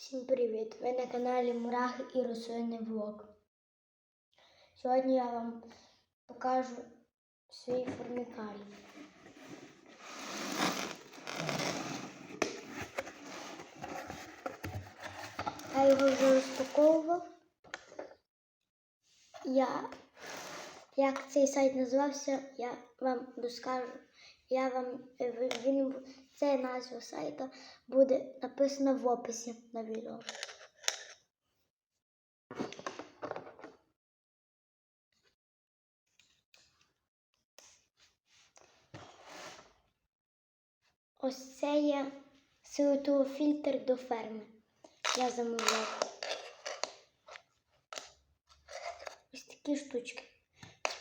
Всім привіт! Ви на каналі Мурахи і рослинний влог. Сьогодні я вам покажу свій формікарій. Я його вже розпаковував. Я, як цей сайт називався, я вам розкажу. Я вам е, він це назва сайта буде написано в описі на відео. Ось це є CO2 до ферми. Я замовляв. Ось такі штучки.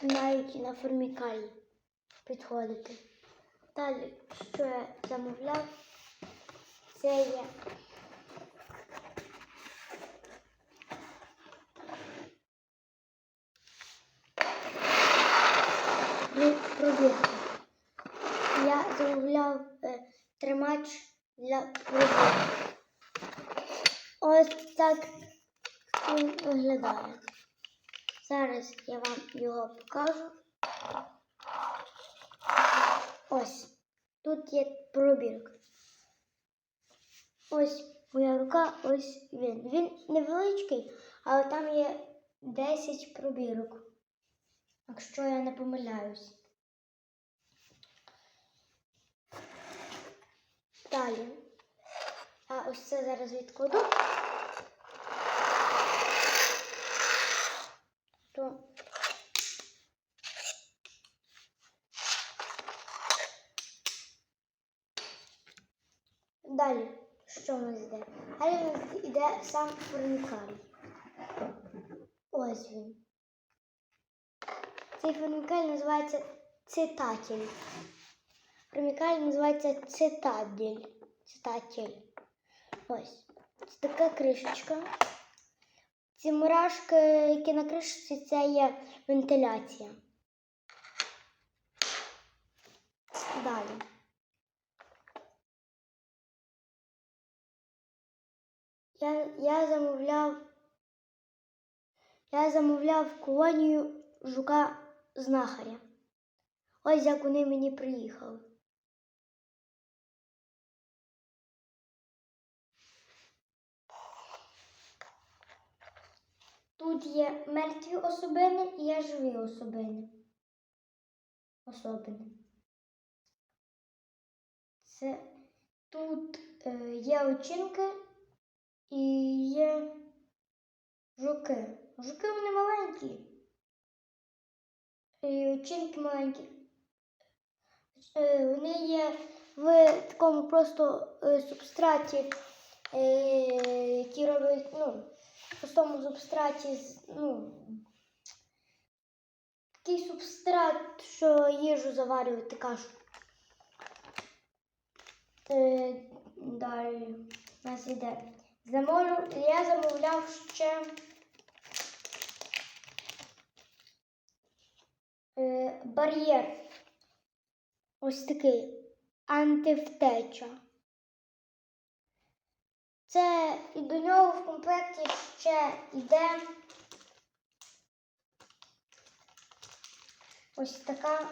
Мають на формікалі підходити. Далі, що я замовляв, це є ну. Я замовляв е, тримач для пробірки. Ось так він виглядає. Зараз я вам його покажу. Ось. Тут є пробірка. Ось моя рука, ось він. Він невеличкий, але там є 10 пробірок. Якщо я не помиляюсь. Далі. А ось це зараз відкладу. То Далі, що в нас йде? Далі в нас йде сам фурнікарій. Ось він. Цей фурнікарій називається цитатель. Фурнікарій називається цитадель. Цитатель. Ось. Це така кришечка. Ці мурашки, які на кришці, це є вентиляція. Далі. Я, я замовляв. Я замовляв колонію жука знахаря. Ось як вони мені приїхали. Тут є мертві особини і є живі особини. Особини. Це тут е, є очинки і є жуки. Жуки вони маленькі. І очинки маленькі. Е, Вони є в такому просто е, субстраті, е, який робить, ну, в простому субстраті, ну, такий субстрат, що їжу заварювати кашу. Далі у нас іде. Замовлю, я замовляв ще е, бар'єр. Ось такий антивтеча. Це і до нього в комплекті ще йде ось така.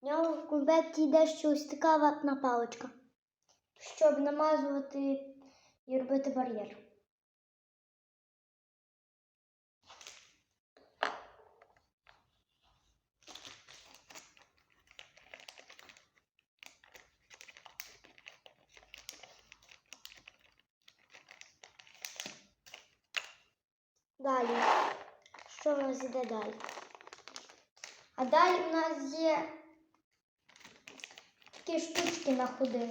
В нього в комплекті йде ще ось така ватна паличка, щоб намазувати і робити бар'єр. Далі. Що в нас йде далі? А далі в нас є такі штучки на ходи.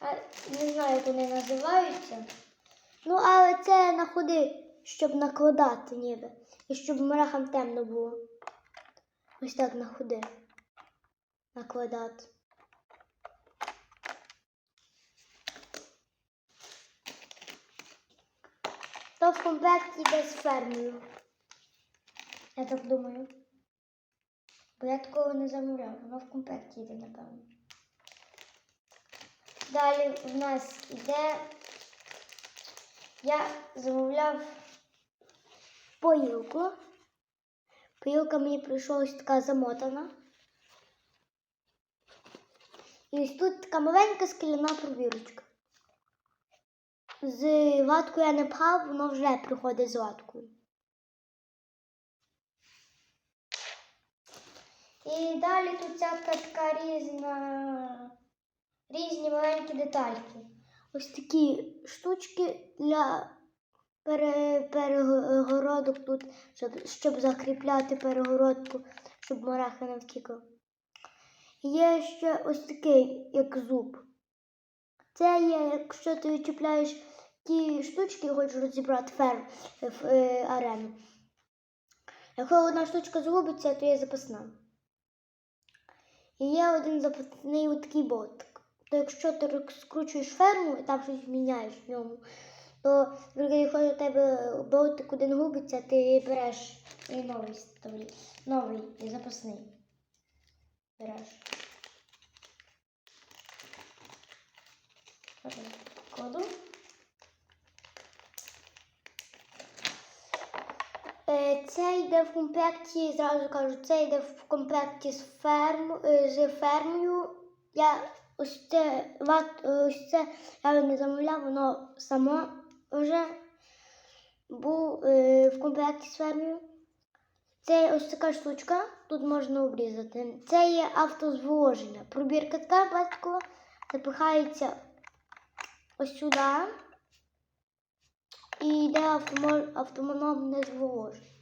Не знаю, як вони називаються. Ну, але це на ходи, щоб накладати ніби. І щоб мурахам темно було. Ось так на ходи. Накладати. То в комплекті йде з фермою. Я так думаю. Бо я такого не замовляв, воно в комплекті йде, напевно. Далі в нас йде. Я замовляв поїлку. Поїлка мені прийшла ось така замотана. І ось тут така маленька скляна пробірочка. З ваткою я не пхав, воно вже приходить з ваткою. І далі тут всяка така різна, різні маленькі детальки. Ось такі штучки для пере, перегородок тут, щоб, щоб закріпляти перегородку, щоб мурахи не втікли. Є ще ось такий, як зуб. Це є, якщо ти відчіпляєш ті штучки і хочеш розібрати фер в е, арену. Якщо одна штучка згубиться, то є запасна. І є один запасний такий болтик. То якщо ти скручуєш ферму і там щось міняєш в ньому, то якщо у тебе болтик один губиться, ти береш і новий новий і запасний. Береш. Кладу. Е, Це йде в комплекті, зразу кажу, це йде в комплекті з, ферм, е, з фермою. Я ось це, ось це я не замовляв, воно само вже був е, в комплекті з фермою. Це ось така штучка, тут можна обрізати. Це є автозволоження. Пробірка така пластикова, запихається ось сюди. І йде автономне зволоження.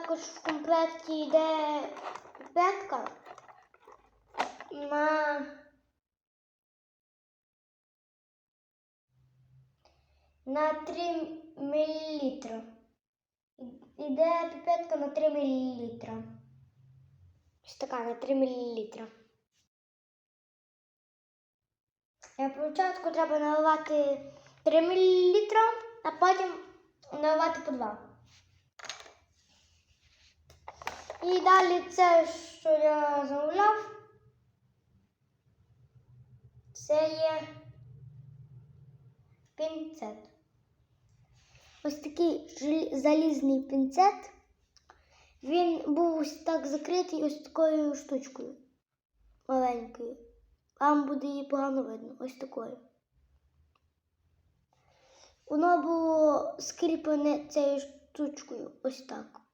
Також в комплекті йде петка на на 3 мл. Іде піпетка на 3 мл. Ось така на 3 мл. Спочатку треба наливати 3 мл, а потім наливати по 2. І далі це, що я замовляв, це є пінцет. Ось такий залізний пінцет. Він був ось так закритий ось такою штучкою маленькою. Вам буде її погано видно, ось такою. Воно було скріплене цією штучкою, ось так.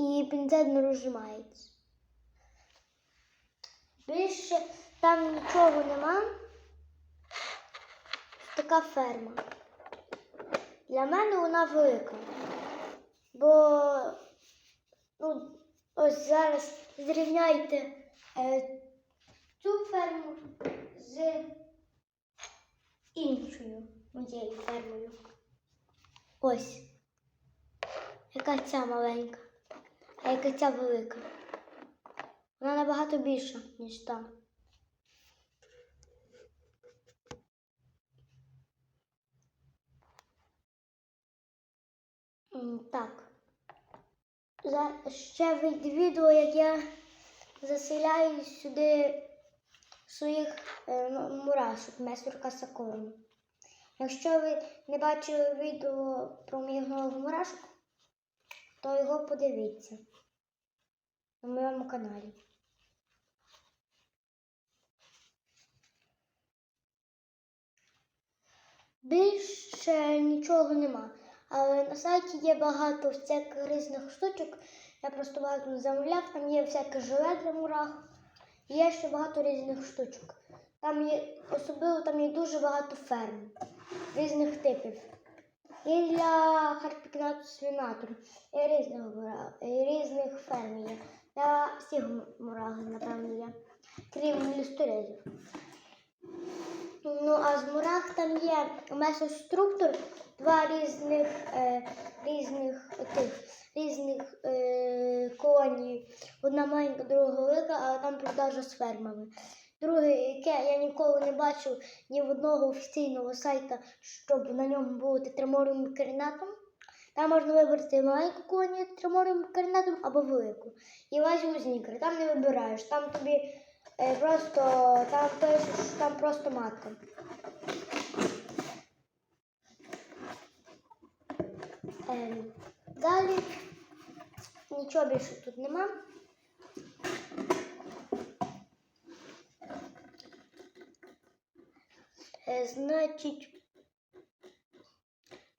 І пінцет не розжимається. Більше там нічого нема. Така ферма. Для мене вона велика. Бо ну, ось зараз зрівняйте е, цю ферму з іншою моєю фермою. Ось. Яка ця маленька, а яка ця велика. Вона набагато більша, ніж та. Так. Ще вийде відео, як я заселяю сюди своїх е, мурашок, месурка сакору. Якщо ви не бачили відео про моїх нових мурашок, то його подивіться на моєму каналі. Більше нічого нема. Але на сайті є багато всяких різних штучок. Я просто багато не замовляв. Там є всяке желе для мурах. Є ще багато різних штучок. Там є, особливо там є дуже багато ферм різних типів. І для харпікнату свінатору, і різних, і різних ферм є. Для всіх мурагів, напевно, є, крім лісторезів. Ну, а з мурах там є месоструктур, два різних, е, різних, тих, різних е, колонії. Одна маленька, друга велика, але там продажа з фермами. Друге, яке я ніколи не бачив ні в одного офіційного сайта, щоб на ньому було тетраморіум кернатом. Там можна вибрати маленьку колонію триморним координатом або велику. І лазь ікри. Там не вибираєш. Там тобі е, просто там там просто матка. Ем, далі нічого більше тут нема. Е, значить,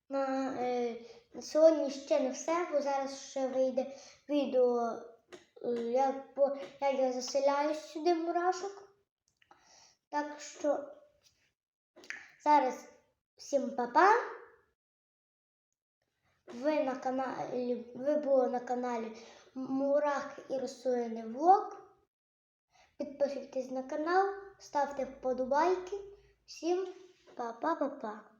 на, е, на сьогодні ще не все, бо зараз ще вийде відео, е, як, як я заселяю сюди мурашок. Так що зараз всім па-па. Ви на каналі, ви були на каналі Мурах і рослини Влог. Підписуйтесь на канал, ставте вподобайки. Всім па-па-па-па.